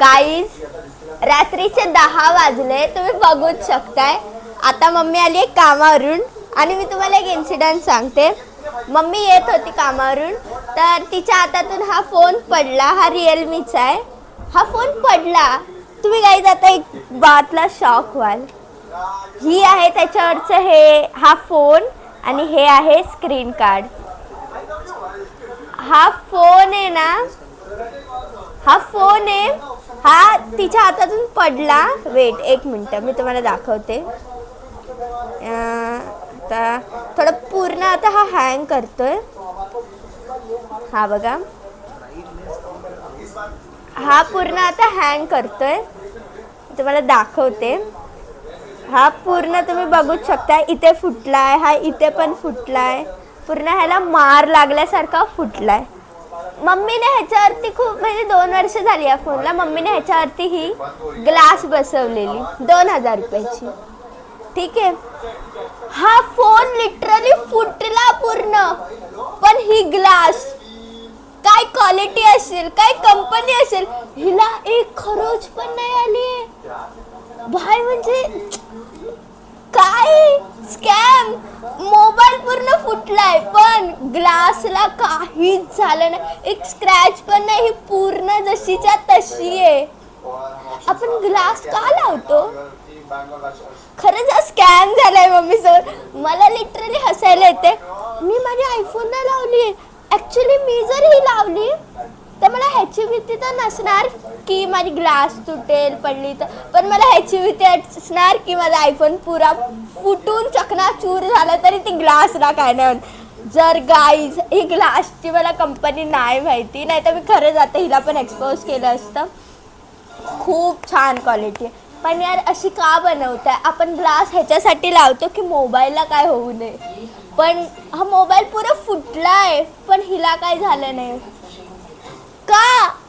Guys रात्रीचे दहा वाजले. तुम्ही बघूच शकताय. आता मम्मी आली आहे कामावरून आणि मी तुम्हाला एक इन्सिडेंट सांगते. मम्मी येत होती कामावरून तर तिच्या हातातून हा फोन पडला. हा रिअलमीचा आहे. हा फोन पडला. तुम्ही गाईज आता एक बातला शॉक व्हाल. ही आहे त्याच्यावरचं हे हा फोन आणि हे आहे स्क्रीन कार्ड हा फोन आहे ना हा फोन आहे. हा तिच्या हातातून पडला. वेट एक मिनटं. मी तुम्हाला दाखवते. आता थोडं पूर्ण आता हा हँग करतोय. हा बघा. हा पूर्ण आता हँग करतोय. तुम्हाला दाखवते. हा पूर्ण तुम्ही बघूच शकता. इथे फुटलाय. हा इथे पण फुटलाय. पूर्ण ह्याला मार लागल्यासारखा फुटलाय. मम्मीने ह्याच्यावरती खूप म्हणजे दोन वर्ष झाली या फोनला. मम्मीने ह्याच्यावरती ही ग्लास बसवलेली. दोन हजार रुपयाची. ठीक आहे? हा फोन लिटरली फुटला पूर्ण. पण ही ग्लास काय क्वालिटी असेल काय कंपनी असेल हिला एक खरोच पण नाही आली. भाई म्हणजे काय स्कॅम पूर्ण फुटलाय पण ग्लासला काहीच झालं नाही. एक स्क्रॅच पण नाही ही पूर्ण जशीच्या तशी आहे. आपण ग्लास का लावतो? खरंच हा स्कॅम झालाय मम्मी सर मला लिटरली हसायला येते मी माझ्या आयफोनला लावली. ऍक्च्युली मी जर ही लावली तर मला ह्याची भीती तर नसणार की माझी ग्लास तुटेल पडली तर. पण मला ह्याची भीती असणार की माझा आयफोन पुरा फुटून चकनाचूर झाला तरी ती ग्लासला काय नाही जर गाईज ही ग्लासची मला कंपनी नाही माहिती नाही तर मी खरंच आता हिला पण एक्सपोज केलं असतं. खूप छान क्वालिटी आहे पण यार अशी का बनवताय? आपण ग्लास ह्याच्यासाठी लावतो की मोबाईलला काय होऊ नये. पण हा मोबाईल पुरा फुटला आहे पण हिला काय झालं नाही. 有